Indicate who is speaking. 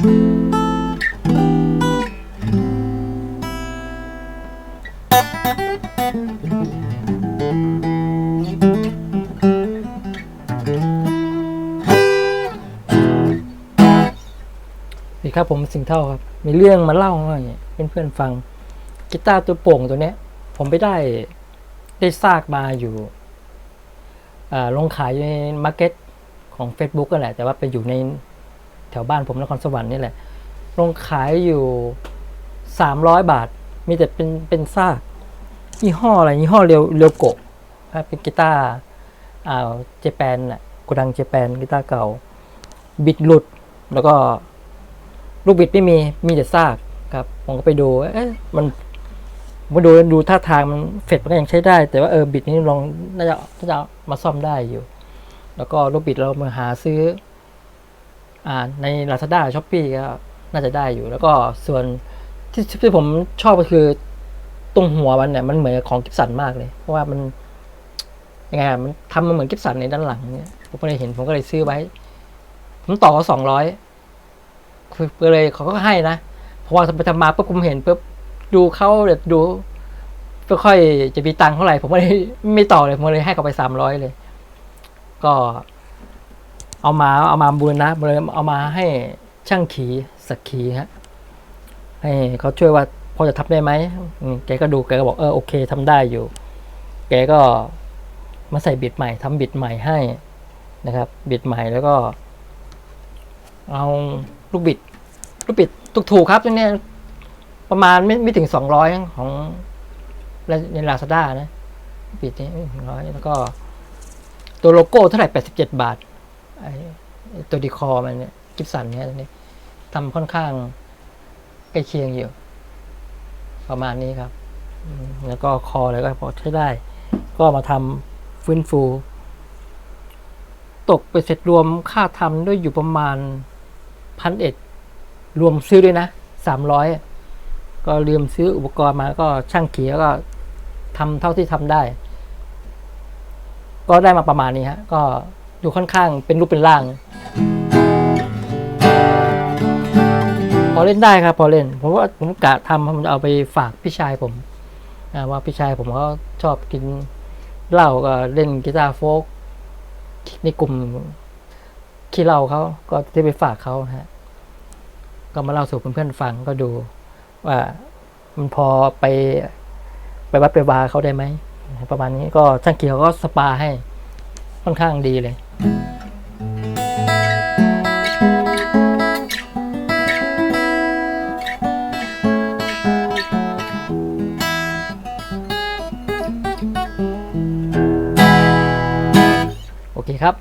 Speaker 1: สวัสดีครับผมสิงเท่าครับ มีเรื่องมาเล่าให้เพื่อนๆฟังกีตาร์ตัวโป่งตัวเนี้ย ผมไปได้ได้ซากมาอยู่อ่าลงขายในมาร์เก็ตของ Facebook กันแหละ แต่ว่าไปอยู่ใน แถวบ้านผมนครสวรรค์นี่แหละลงขายอยู่สามร้อยบาท มีแต่เป็นเป็นซากยี่ห้ออะไรยี่ห้อเรียวเรียวโกะครับเป็นกีตาร์อ่าเจแปนน่ะโกดังเจแปนกีตาร์เก่า บิดหลุด แล้วก็ลูกบิดไม่มีมีแต่ซากครับ ผมก็ไปดู เอ๊ะมันมาดูดูท่าทางมันเฟดมันก็ยังใช้ได้ แต่ว่าเออบิดนี้ลองน่าจะน่าจะมาซ่อมได้อยู่ แล้วก็ลูกบิดเรามาหาซื้อ ใน Lazada s h o p e e ก็น่าจะได้อยู่ แล้วก็ส่วนที่ที่ผมชอบก็คือตรงหัวมันเนี่ยมันเหมือนของกิฟสันมากเลย เพราะว่ามันยังไงมันทำมันเหมือนกิฟสันในด้านหลังเนี่ยผมก็เลยเห็นผมก็เลยซื้อไว้ ผมต่อเขาสองร้อยคือก็เลยเขาก็ให้นะเพราะว่าไปทำมาปุ๊บผมเห็นปุ๊บดูเขาเดี๋ยวดูไม่ค่อยจะมีตังค์เท่าไหร่ผมก็เลยไม่ต่อเลยผมเลยให้เขาไปสามร้อยเลย ก็ เอามาเอามาบูรณะเลยเอามาให้ช่างขีสักขีฮะให้เขาช่วยว่าพอจะทำได้ไหมแกก็ดูแกก็บอกเออโอเคทำได้อยู่ แกก็มาใส่บิดใหม่ทำบิดใหม่ให้นะครับ บิดใหม่แล้วก็ เอาลูกบิด ลูกบิดถูกๆครับตัวเนี้ประมาณไม่ไม่ถึงสองร้อยของในลาซาด้านะบิดนี้ถึงร้อยแล้วก็ ตัวโลโก้เท่าไหร่แปดสิบเจ็ดบาท ตัวดีคอมันเนี่ยกิฟสันเนี่ยตัวนี้ทำค่อนข้างใกล้เคียงอยู่ ประมาณนี้ครับ แล้วก็คอแล้วก็พอใช้ได้ ก็มาทำฟื้นฟู ตกไปเสร็จรวมค่าทำด้วยอยู่ประมาณพันเอ็ดรวมซื้อด้วยนะสามร้อยก็เรียมซื้ออุปกรณ์มาก็ช่างเขียก็ทำเท่าที่ทำได้ ก็ได้มาประมาณนี้ฮะ ก็ ดูค่อนข้างเป็นรูปเป็นร่าง พอเล่นได้ครับ พอเล่นผมว่าผมกะทำผมจะเอาไปฝากพี่ชายผมว่าพี่ชายผมก็ชอบกินเหล้าก็เล่นกีตาร์โฟล์กในกลุ่มขี้เหล้าเขาก็ได้ไปฝากเขาฮะ ก็มาเล่าสู่เพื่อนๆฟังก็ดูว่ามันพอไปไปวัดไปวาเขาได้ไหมประมาณนี้ก็ช่างเขียวก็สปาให้ค่อนข้างดีเลย โอเคครับ